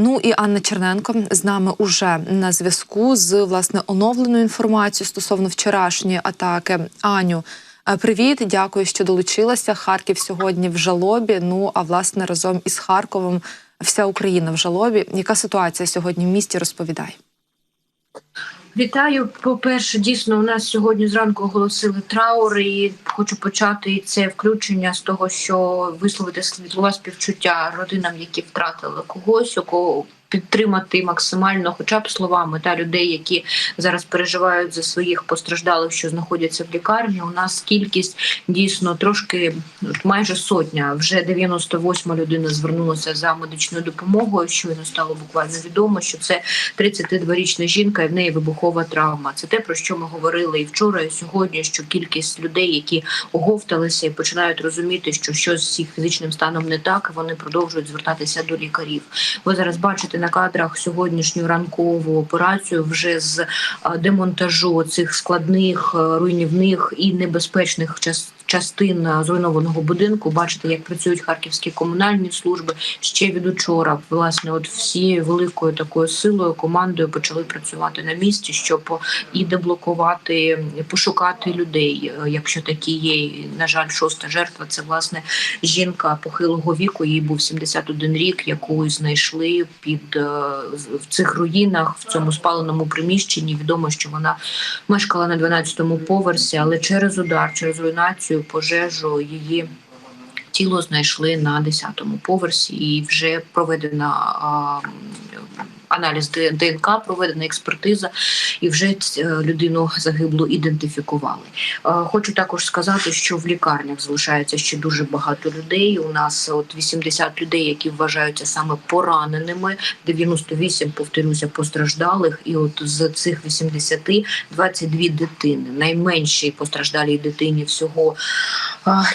Ну і Анна Черненко з нами уже на зв'язку з власне оновленою інформацією стосовно вчорашньої атаки. Аню, е, привіт, дякую, що долучилася. Харків сьогодні в жалобі. Ну а власне разом із Харковом вся Україна в жалобі. Яка ситуація сьогодні в місті? Розповідай. Вітаю. По-перше, дійсно, у нас сьогодні зранку оголосили траур, і хочу почати це включення з того, що висловити слова співчуття родинам, які втратили когось, у кого підтримати максимально, хоча б словами та людей, які зараз переживають за своїх постраждалих, що знаходяться в лікарні. У нас кількість дійсно трошки майже сотня. Вже 98 людина звернулася за медичною допомогою. Щойно стало буквально відомо, що це 32-річна жінка, і в неї вибухова травма. Це те про що ми говорили і вчора, і сьогодні. Що кількість людей, які оговталися і починають розуміти, що щось з їх фізичним станом не так, вони продовжують звертатися до лікарів. Ви зараз бачите на кадрах сьогоднішню ранкову операцію вже з демонтажу цих складних, е, руйнівних і небезпечних частин частин зруйнованого будинку. Бачите, як працюють харківські комунальні служби ще від учора. Власне, от всією великою такою силою командою почали працювати на місці, щоб і деблокувати, пошукати людей, якщо такі є. На жаль, шоста жертва це власне жінка похилого віку. Їй був 71 рік, яку знайшли під е, в цих руїнах в цьому спаленому приміщенні. Відомо, що вона мешкала на 12-му поверсі, але через удар, через руйнацію, пожежу її. Тіло знайшли на 10-му поверсі, і вже проведена а, аналіз ДНК, проведена експертиза, і вже е, людину загиблу ідентифікували. Е, Хочу також сказати, що в лікарнях залишається ще дуже багато людей. У нас от 80 людей, які вважаються саме пораненими, 98, повторюся, постраждалих. І от з цих 80 22 дитини. Найменшій постраждалій дитині всього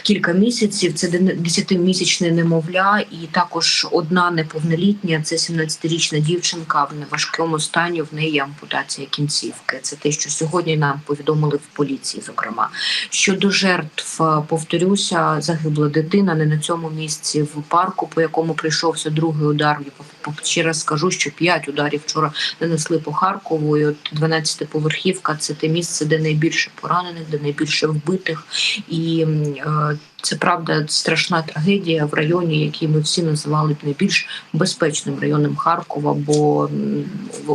кілька місяців. Це ден- 10-місячне немовля, і також одна неповнолітня. Це 17-річна дівчинка в важкому стані. В неї ампутація кінцівки. Це те, що сьогодні нам повідомили в поліції. Зокрема, щодо жертв, е, повторюся, загибла дитина не на цьому місці в парку, по якому прийшовся другий удар. Ще раз скажу, що 5 ударів вчора нанесли по Харкову. І от 12-поверхівка це те місце, де найбільше поранених, де найбільше вбитих. І е, це правда страшна трагедія в районі, який ми всі називали б найбільш безпечним районом Харкова. Бо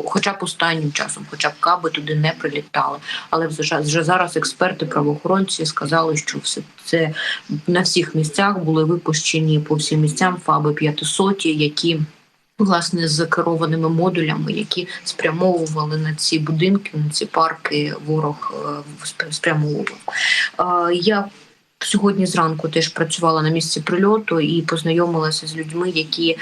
хоча б останнім часом, хоча б каби туди не прилітали. Але вже, зараз експерти, правоохоронці сказали, що все це на всіх місцях були випущені по всім місцям ФАБи 500, які власне з керованими модулями, які спрямовували на ці будинки, на ці парки. Ворог е, спрямовував. Е, Я Сьогодні зранку теж працювала на місці прильоту і познайомилася з людьми, які е,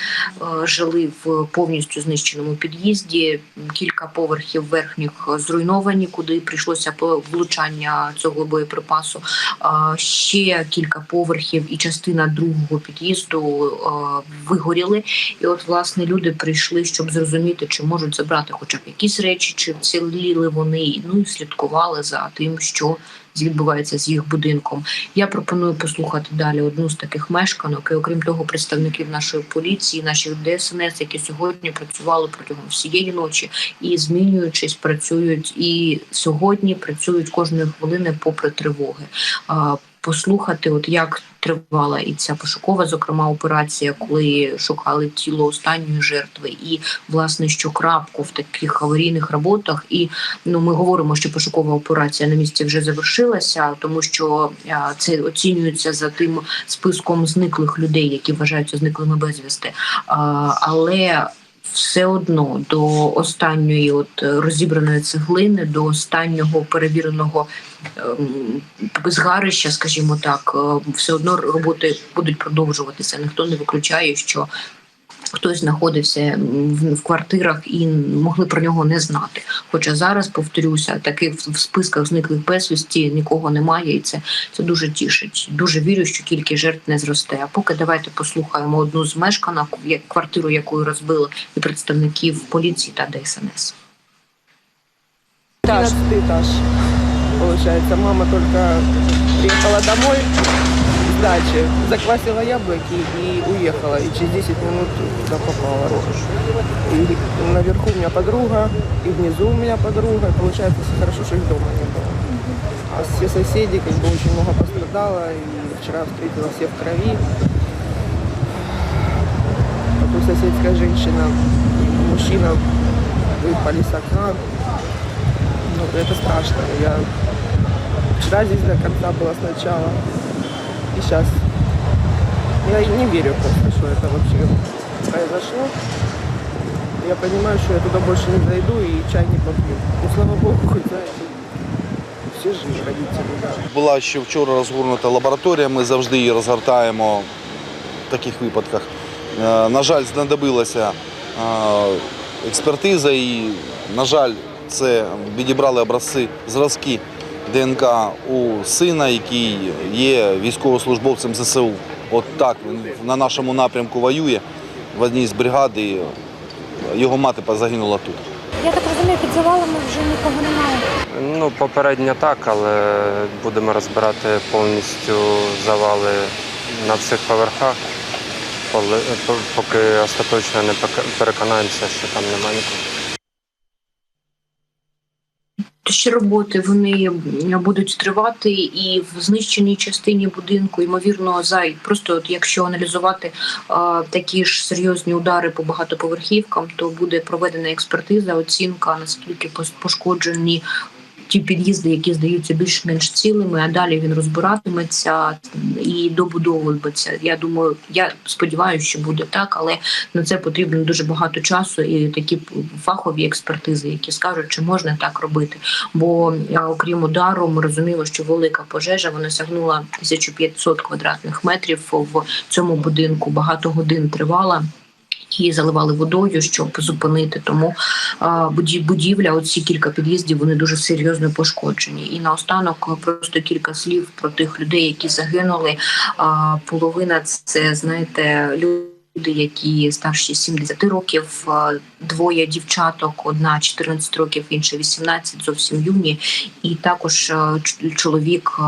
жили в повністю знищеному під'їзді. Кілька поверхів верхніх зруйновані, куди прийшлося влучання цього боєприпасу. А ще кілька поверхів і частина другого під'їзду е, вигоріли. І от власне люди прийшли, щоб зрозуміти, чи можуть забрати хоча б якісь речі, чи вціліли вони. Ну і слідкували за тим, що відбувається з їх будинком. Я пропоную послухати далі одну з таких мешканок, і окрім того, представників нашої поліції, наших ДСНС, які сьогодні працювали протягом всієї ночі і змінюючись, працюють і сьогодні працюють кожної хвилини попри тривоги. Послухати, от як тривала і ця пошукова, зокрема, операція, коли шукали тіло останньої жертви, і власне щокрапку в таких аварійних роботах. І ну ми говоримо, що пошукова операція на місці вже завершилася, тому що це оцінюється за тим списком зниклих людей, які вважаються зниклими безвісти. Але все одно до останньої, от е, розібраної цеглини, до останнього перевіреного ем, згарища, скажімо так, е, все одно роботи будуть продовжуватися. Ніхто не виключає, що хтось знаходився в, квартирах і могли про нього не знати. Хоча зараз, повторюся, таки в, списках зниклих безвісті нікого немає, і це, це дуже тішить. Дуже вірю, що кількість жертв не зросте. А поки давайте послухаємо одну з мешканок, квартиру якої розбили і представників поліції та ДСНС. Этаж. Мама только приехала домой, даче, заквасила яблоки и уехала. И через 10 минут туда попала. И наверху у меня подруга, и внизу у меня подруга. И получается, хорошо, что их дома не было. А все соседи как бы очень много пострадало. И вчера встретила все в крови. Потом соседская женщина и мужчина выпали с окна. Ну, это страшно. Я вчера здесь до конца была сначала. И сейчас. Я не верю просто, что это вообще произошло. Я понимаю, что я туда больше не зайду и чай не попью. Ну, слава богу, хоть знаете, все живы родители. Була ще вчора розгорнута лабораторія, ми завжди її розгортаємо в таких випадках. Е, На жаль, знадобилася е, експертиза і, на жаль, це відібрали образці зразки ДНК у сина, який є військовослужбовцем ЗСУ. От так він на нашому напрямку воює в одній з бригад, і його мати загинула тут. Я так розумію, під завалами вже нікого немає. Ну, попередньо так, але будемо розбирати повністю завали на всіх поверхах, поки остаточно не переконаємося, що там немає нікого. Ще роботи вони будуть тривати і в знищеній частині будинку, ймовірно, за просто от якщо аналізувати а, такі ж серйозні удари по багатоповерхівкам, то буде проведена експертиза, оцінка наскільки пошкоджені. Ті під'їзди, які здаються більш-менш цілими, а далі він розбиратиметься і добудовуватиметься. Я думаю, я сподіваюся, що буде так, але на це потрібно дуже багато часу і такі фахові експертизи, які скажуть, чи можна так робити. Бо окрім удару, ми розуміємо, що велика пожежа вона сягнула 1500 квадратних метрів в цьому будинку. Багато годин тривала. Її заливали водою, щоб зупинити. Тому будівля, оці кілька під'їздів, вони дуже серйозно пошкоджені. І наостанок просто кілька слів про тих людей, які загинули. Половина це знаєте, люди. Які старші 70 років, двоє дівчаток, одна 14 років, інша 18, зовсім юні, і також чоловік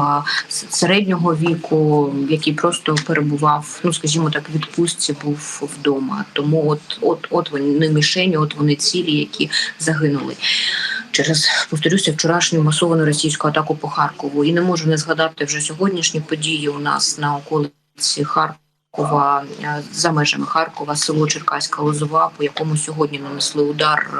середнього віку, який просто перебував, ну скажімо так, відпустці був вдома. Тому от, от, от вони мішені, от вони цілі, які загинули. Через повторюся вчорашню масовану російську атаку по Харкову, і не можу не згадати вже сьогоднішні події у нас на околиці Харкова. Е, За межами Харкова, село Черкаська Лозова, по якому сьогодні нанесли удар,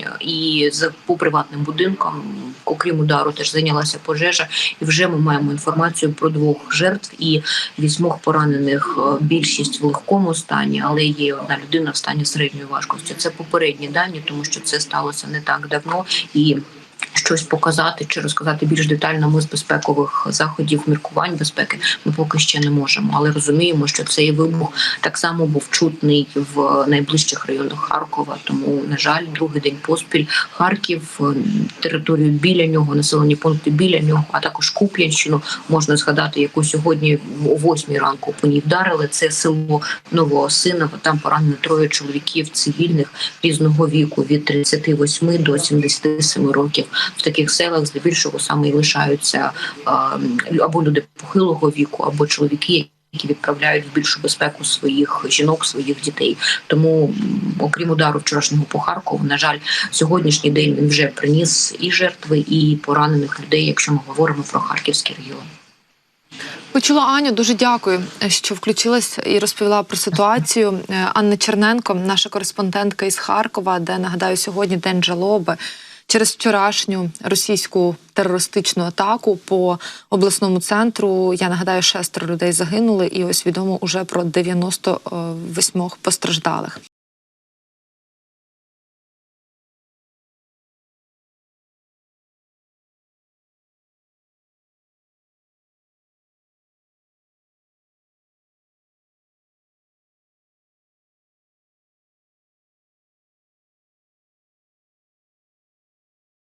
е, і з по приватним будинкам, окрім удару, теж зайнялася пожежа. І вже ми маємо інформацію про двох жертв і вісьмох поранених. е, Більшість в легкому стані, але є одна людина в стані середньої важкості. Це попередні дані, тому що це сталося не так давно і. Щось показати чи розказати більш детально ми з безпекових заходів міркувань безпеки ми поки ще не можемо, але розуміємо, що цей вибух так само був чутний в найближчих районах Харкова. Тому, на жаль, другий день поспіль Харків, територію біля нього, населені пункти біля нього, а також Куп'янщину можна згадати, яку сьогодні о 8 ранку по ній вдарили. Це село Новоосиново. Там поранено троє чоловіків цивільних різного віку від 38 до 77 років. В таких селах здебільшого саме і лишаються або люди похилого віку, або чоловіки. Які відправляють в більшу безпеку своїх жінок, своїх дітей. Тому, окрім удару вчорашнього по Харкову, на жаль, сьогоднішній день він вже приніс і жертви, і поранених людей, якщо ми говоримо про харківський регіон. Почула Аню. Дуже дякую, що включилась і розповіла про ситуацію. Е, Анна Черненко, наша кореспондентка із Харкова, де нагадаю сьогодні день жалоби. Через вчорашню російську терористичну атаку по обласному центру я нагадаю, шестеро людей загинули, і ось відомо уже про 98 постраждалих.